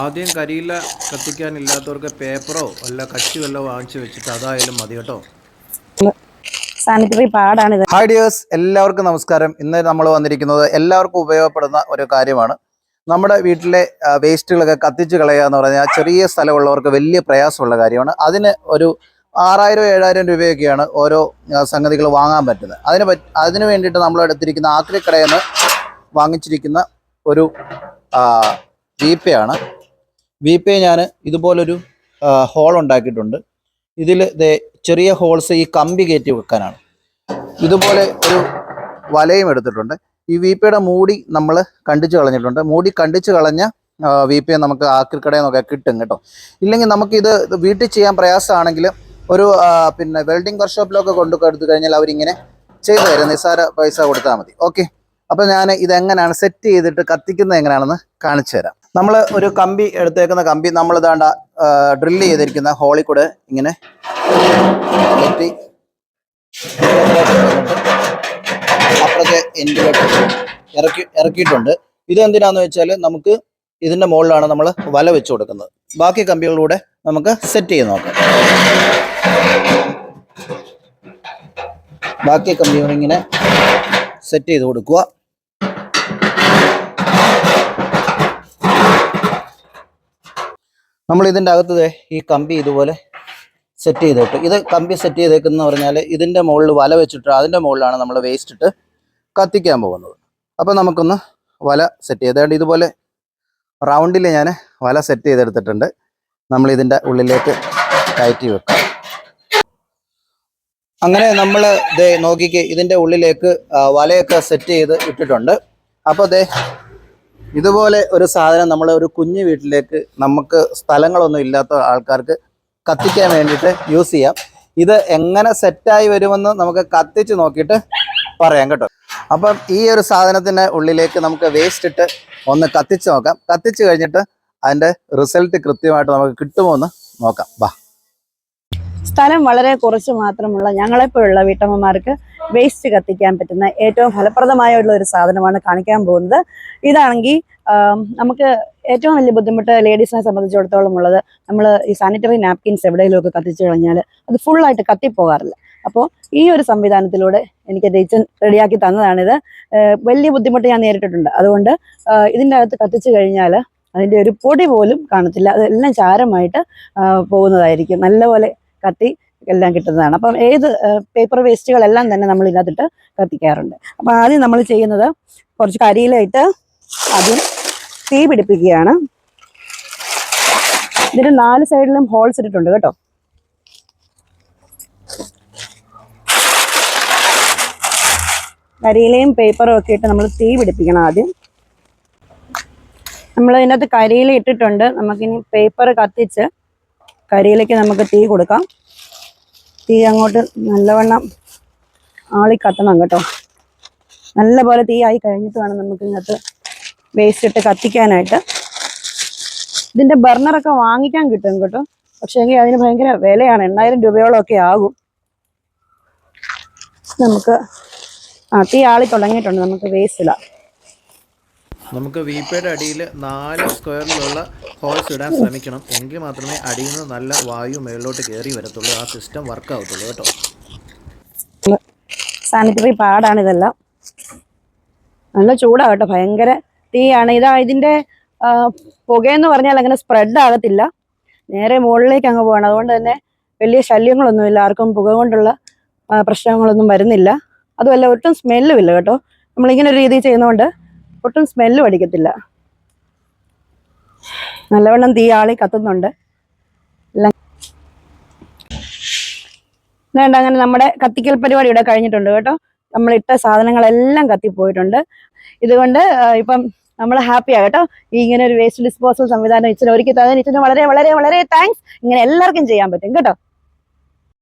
ആദ്യം കരിയില കത്തിക്കാനില്ലാത്തവർക്ക് പേപ്പറോ അല്ല കച്ചി വല്ലോ വാങ്ങിച്ചു വെച്ചിട്ട് അതായാലും മതി കേട്ടോ. സാനിറ്ററി ഹായ് ഡിയേഴ്സ് എല്ലാവർക്കും നമസ്കാരം. ഇന്ന് നമ്മൾ വന്നിരിക്കുന്നത് എല്ലാവർക്കും ഉപയോഗപ്പെടുന്ന ഒരു കാര്യമാണ്. നമ്മുടെ വീട്ടിലെ വേസ്റ്റുകളൊക്കെ കത്തിച്ചു കളയുക എന്ന് പറഞ്ഞാൽ ചെറിയ സ്ഥലമുള്ളവർക്ക് വലിയ പ്രയാസമുള്ള കാര്യമാണ്. അതിന് ഒരു ആറായിരം ഏഴായിരം രൂപയൊക്കെയാണ് ഓരോ സംഗതികൾ വാങ്ങാൻ പറ്റുന്നത്. അതിന് പറ്റ അതിന് വേണ്ടിയിട്ട് നമ്മൾ എടുത്തിരിക്കുന്ന ആക്രിക്കടയിൽ നിന്ന് വാങ്ങിച്ചിരിക്കുന്ന ഒരു വീപ്പയാണ് പേ ഞാൻ ഇതുപോലൊരു ഹോൾ ഉണ്ടാക്കിയിട്ടുണ്ട്. ഇതിൽ ചെറിയ ഹോൾസ് ഈ കമ്പി കയറ്റി വെക്കാനാണ്. ഇതുപോലെ ഒരു വലയും എടുത്തിട്ടുണ്ട്. ഈ വി പേയുടെ മൂടി നമ്മൾ കണ്ടിച്ച് കളഞ്ഞിട്ടുണ്ട്. മൂടി കണ്ടിച്ച് കളഞ്ഞ വി പേ നമുക്ക് ആക്രിക്കടയിൽ നിന്നൊക്കെ കിട്ടും കേട്ടോ. ഇല്ലെങ്കിൽ നമുക്കിത് വീട്ടിൽ ചെയ്യാൻ പ്രയാസമാണെങ്കിൽ ഒരു പിന്നെ വെൽഡിംഗ് വർക്ക്ഷോപ്പിലൊക്കെ കൊണ്ടു കൊടുത്തു കഴിഞ്ഞാൽ അവരിങ്ങനെ ചെയ്തു തരും. നിസ്സാര പൈസ കൊടുത്താൽ മതി. ഓക്കെ അപ്പോൾ ഞാൻ ഇതെങ്ങനെയാണ് സെറ്റ് ചെയ്തിട്ട് കത്തിക്കുന്നത് എങ്ങനെയാണെന്ന് കാണിച്ചു തരാം. നമ്മൾ ഒരു കമ്പി എടുത്തേക്കുന്ന കമ്പി നമ്മൾ ഇതാണ്ട ഡ്രില്ല് ചെയ്തിരിക്കുന്ന ഹോളിൽ കൂടെ ഇങ്ങനെ അപ്പുറത്തെ എൻഡിലോട്ട് ഇറക്കി ഇറക്കിയിട്ടുണ്ട്. ഇത് എന്തിനാന്ന് വെച്ചാൽ നമുക്ക് ഇതിന്റെ മുകളിലാണ് നമ്മൾ വല വെച്ച് കൊടുക്കുന്നത്. ബാക്കി കമ്പികളിലൂടെ നമുക്ക് സെറ്റ് ചെയ്ത് നോക്കാം. ബാക്കി കമ്പികളിങ്ങനെ സെറ്റ് ചെയ്ത് കൊടുക്കുക. നമ്മൾ ഇതിന്റെ അകത്ത് ഈ കമ്പി ഇതുപോലെ സെറ്റ് ചെയ്തിട്ട് ഇത് കമ്പി സെറ്റ് ചെയ്തേക്കുന്ന പറഞ്ഞാൽ ഇതിന്റെ മുകളിൽ വല വെച്ചിട്ട് അതിന്റെ മുകളിലാണ് നമ്മൾ വേസ്റ്റ് ഇട്ട് കത്തിക്കാൻ പോകുന്നത്. അപ്പോൾ നമുക്കൊന്ന് വല സെറ്റ് ചെയ്തേണ്ട ഇതുപോലെ റൗണ്ടിൽ ഞാൻ വല സെറ്റ് ചെയ്തെടുത്തിട്ടുണ്ട്. നമ്മൾ ഇതിന്റെ ഉള്ളിലേക്ക് കയറ്റി വെക്കാം. അങ്ങനെ നമ്മൾ ദേ നോക്കിക്ക് ഇതിന്റെ ഉള്ളിലേക്ക് വലയൊക്കെ സെറ്റ് ചെയ്ത് ഇട്ടിട്ടുണ്ട്. അപ്പോൾ ദേ ഇതുപോലെ ഒരു സാധനം നമ്മൾ ഒരു കുഞ്ഞു വീട്ടിലേക്ക് നമുക്ക് സ്ഥലങ്ങളൊന്നും ഇല്ലാത്ത ആൾക്കാർക്ക് കത്തിക്കാൻ വേണ്ടിയിട്ട് യൂസ് ചെയ്യാം. ഇത് എങ്ങനെ സെറ്റായി വരുമെന്ന് നമുക്ക് കത്തിച്ച് നോക്കിയിട്ട് പറയാം കേട്ടോ. അപ്പം ഈ ഒരു സാധനത്തിന്റെ ഉള്ളിലേക്ക് നമുക്ക് വേസ്റ്റ് ഇട്ട് ഒന്ന് കത്തിച്ച് നോക്കാം. കത്തിച്ച് കഴിഞ്ഞിട്ട് അതിന്റെ റിസൾട്ട് കൃത്യമായിട്ട് നമുക്ക് കിട്ടുമോ എന്ന് നോക്കാം. വാ സ്ഥലം വളരെ കുറച്ച് മാത്രമുള്ള ഞങ്ങളെപ്പോലുള്ള വീട്ടമ്മമാർക്ക് വേസ്റ്റ് കത്തിക്കാൻ പറ്റുന്ന ഏറ്റവും ഫലപ്രദമായുള്ള ഒരു സാധനമാണ് കാണിക്കാൻ പോകുന്നത്. ഇതാണെങ്കിൽ നമുക്ക് ഏറ്റവും വലിയ ബുദ്ധിമുട്ട് ലേഡീസിനെ സംബന്ധിച്ചിടത്തോളം ഉള്ളത് നമ്മൾ ഈ സാനിറ്ററി നാപ്കിൻസ് എവിടെയെങ്കിലുമൊക്കെ കത്തിച്ചു കഴിഞ്ഞാൽ അത് ഫുള്ളായിട്ട് കത്തിപ്പോകാറില്ല. അപ്പോൾ ഈ ഒരു സംവിധാനത്തിലൂടെ എനിക്ക് ടീച്ചൻ റെഡിയാക്കി തന്നതാണിത്. വലിയ ബുദ്ധിമുട്ട് ഞാൻ നേരിട്ടിട്ടുണ്ട്. അതുകൊണ്ട് ഇതിന്റെ അകത്ത് കത്തിച്ചു കഴിഞ്ഞാൽ അതിന്റെ ഒരു പൊടി പോലും കാണത്തില്ല. അതെല്ലാം ചാരമായിട്ട് പോകുന്നതായിരിക്കും. നല്ലപോലെ കത്തി എല്ലാം കിട്ടുന്നതാണ്. അപ്പം ഏത് പേപ്പർ വേസ്റ്റുകളെല്ലാം തന്നെ നമ്മൾ ഇതിനകത്തിട്ട് കത്തിക്കാറുണ്ട്. അപ്പം ആദ്യം നമ്മൾ ചെയ്യുന്നത് കുറച്ച് കരിയിലായിട്ട് ആദ്യം തീ പിടിപ്പിക്കുകയാണ്. ഇതിന് നാല് സൈഡിലും ഹോൾസ് ഇട്ടിട്ടുണ്ട് കേട്ടോ. കരിയിലയും പേപ്പറും ഒക്കെ ഇട്ട് നമ്മൾ തീ പിടിപ്പിക്കണം ആദ്യം. നമ്മൾ ഇതിനകത്ത് കരിയില ഇട്ടിട്ടുണ്ട്. നമുക്കിനി പേപ്പർ കത്തിച്ച് കരിയിലേക്ക് നമുക്ക് തീ കൊടുക്കാം. തീ അങ്ങോട്ട് നല്ലവണ്ണം ആളി കത്തണം കേട്ടോ. നല്ല പോലെ തീ ആയി കഴിഞ്ഞിട്ട് വേണം നമുക്ക് ഇതിനകത്ത് വേസ്റ്റ് ഇട്ട് കത്തിക്കാനായിട്ട്. ഇതിന്റെ ബർണറൊക്കെ വാങ്ങിക്കാൻ കിട്ടും കേട്ടോ. പക്ഷേ എങ്കിൽ അതിന് ഭയങ്കര വിലയാണ്. എണ്ണായിരം രൂപയോളം ഒക്കെ ആകും. നമുക്ക് ആ തീ ആളി തുടങ്ങിയിട്ടുണ്ട് നമുക്ക് വേസ്റ്റ് ഇടാം നമുക്ക് വീപ്പയുടെ അടിയിൽ നാല് സ്ക്വയറിലുള്ള ഹോൾസ് ഇടാൻ ശ്രമിക്കണം. എങ്കിൽ മാത്രമേ അടിയിൽ നിന്ന് നല്ല വായു മേളിലോട്ട് കയറി വരത്തുള്ളൂ. ആ സിസ്റ്റം വർക്ക് ആവത്തുള്ളൂ കേട്ടോ. സാനിറ്ററി പാടാണ് ഇതെല്ലാം. നല്ല ചൂടാ കേട്ടോ. ഭയങ്കര തീയാണ്. ഇതാ ഇതിന്റെ പുകയെന്ന് പറഞ്ഞാൽ അങ്ങനെ സ്പ്രെഡ് ആകത്തില്ല. നേരെ മുകളിലേക്ക് അങ്ങ് പോകണം അതുകൊണ്ട് തന്നെ വലിയ ശല്യങ്ങളൊന്നുമില്ല ആർക്കും പുക കൊണ്ടുള്ള പ്രശ്നങ്ങളൊന്നും വരുന്നില്ല. അതുമല്ല ഒട്ടും സ്മെല്ലും ഇല്ല കേട്ടോ. നമ്മളിങ്ങനെ ഒരു രീതിയിൽ ചെയ്യുന്നതുകൊണ്ട് ഒട്ടും സ്മെല്ലും അടിക്കത്തില്ല. നല്ലവണ്ണം തീ ആളി കത്തുന്നുണ്ട്. വേണ്ട അങ്ങനെ നമ്മുടെ കത്തിക്കൽ പരിപാടി ഇവിടെ കഴിഞ്ഞിട്ടുണ്ട് കേട്ടോ. നമ്മൾ ഇട്ട സാധനങ്ങളെല്ലാം കത്തിപ്പോയിട്ടുണ്ട്. ഇതുകൊണ്ട് ഇപ്പം നമ്മൾ ഹാപ്പിയാ കേട്ടോ. ഈ ഇങ്ങനെ ഒരു വേസ്റ്റ് ഡിസ്പോസൽ സംവിധാനം ഇച്ചിരി ഒരുക്കി തന്നെ ഇച്ചിരി വളരെ വളരെ വളരെ താങ്ക്സ് ഇങ്ങനെ എല്ലാവർക്കും ചെയ്യാൻ പറ്റും കേട്ടോ.